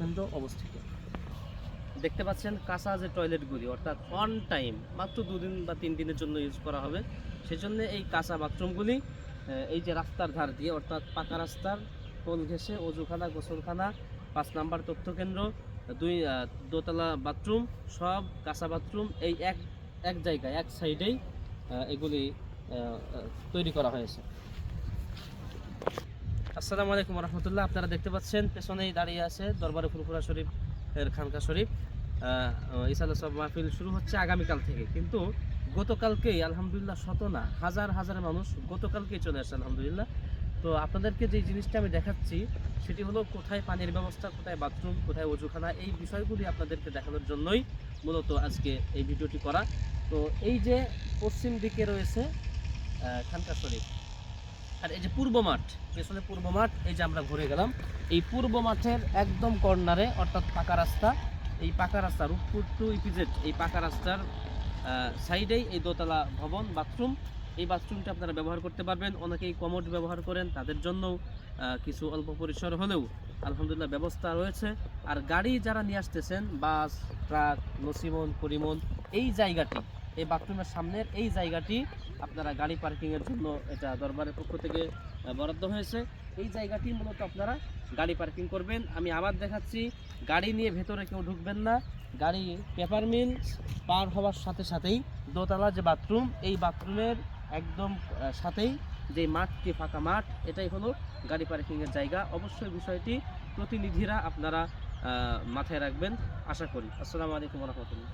কেন্দ্র অবস্থিত। দেখতে পাচ্ছেন কাঁচা যে টয়লেটগুলি, অর্থাৎ অন টাইম মাত্র দুদিন বা তিন দিনের জন্য ইউজ করা হবে। সেজন্য এই কাঁচা বাথরুমগুলি এই যে রাস্তার ধার দিয়ে, অর্থাৎ পাকা রাস্তার টোল ঘেসে অজুখানা, গোসলখানা, পাঁচ নাম্বার তথ্যকেন্দ্র, দুই দোতলা বাথরুম, সব কাঁচা বাথরুম, এই এক এক জায়গায়, এক সাইডেই এগুলি তৈরি করা হয়েছে। আসসালামু আলাইকুম রহমতুল্লাহ আপনারা দেখতে পাচ্ছেন, পেছনেই দাঁড়িয়ে আছে দরবারে ফুরফুরা শরীফ, এর খানকা শরীফ। ইসাল সব মাহফিল শুরু হচ্ছে আগামীকাল থেকে। কিন্তু গতকালকেই, আলহামদুলিল্লাহ শত না, হাজার হাজার মানুষ গতকালকেই চলে আসছে, আলহামদুলিল্লাহ। তো আপনাদেরকে যে জিনিসটা আমি দেখাচ্ছি, সেটি হলো কোথায় পানির ব্যবস্থা, কোথায় বাথরুম, কোথায় অজুখানা, এই বিষয়গুলি আপনাদেরকে দেখানোর জন্যই মূলত আজকে এই ভিডিওটি করা। তো এই যে পশ্চিম দিকে রয়েছে খানকা শরীফ আর এই যে পূর্ব মাঠ, পেছনে পূর্ব মাঠ, এই যে আমরা ঘুরে গেলাম। এই পূর্ব মাঠের একদম কর্নারে, অর্থাৎ পাকা রাস্তা, এই পাকা রাস্তা রূপপুর টু ইপিজেড, এই পাকা রাস্তার সাইডেই এই দোতলা ভবন, বাথরুম। এই বাথরুমটা আপনারা ব্যবহার করতে পারবেন। অনেকেই কমোড ব্যবহার করেন, তাদের জন্যও কিছু অল্প পরিসর হলেও আলহামদুলিল্লাহ ব্যবস্থা রয়েছে। আর গাড়ি যারা নিয়ে আসতেছেন, বাস, ট্রাক নসিমন পরিমন এই জায়গাটি এই বাথরুমের সামনের এই জায়গাটি আপনারা গাড়ি পার্কিংয়ের জন্য এটা দরবারের পক্ষ থেকে বরাদ্দ হয়েছে। এই জায়গাটি মূলত আপনারা গাড়ি পার্কিং করবেন। আমি আবার দেখাচ্ছি, গাড়ি নিয়ে ভেতরে কেউ ঢুকবেন না। গাড়ি পেপার মিল পার হওয়ার সাথে সাথেই দোতলা যে বাথরুম, এই বাথরুমের একদম সাথেই যে মাঠটি, ফাঁকা মাঠ, এটাই হলো গাড়ি পার্কিংয়ের জায়গা। অবশ্যই বিষয়টি প্রতিনিধিরা আপনারা মাথায় রাখবেন। আশা করি। আসসালামু আলাইকুম রহমতুল্লাহ।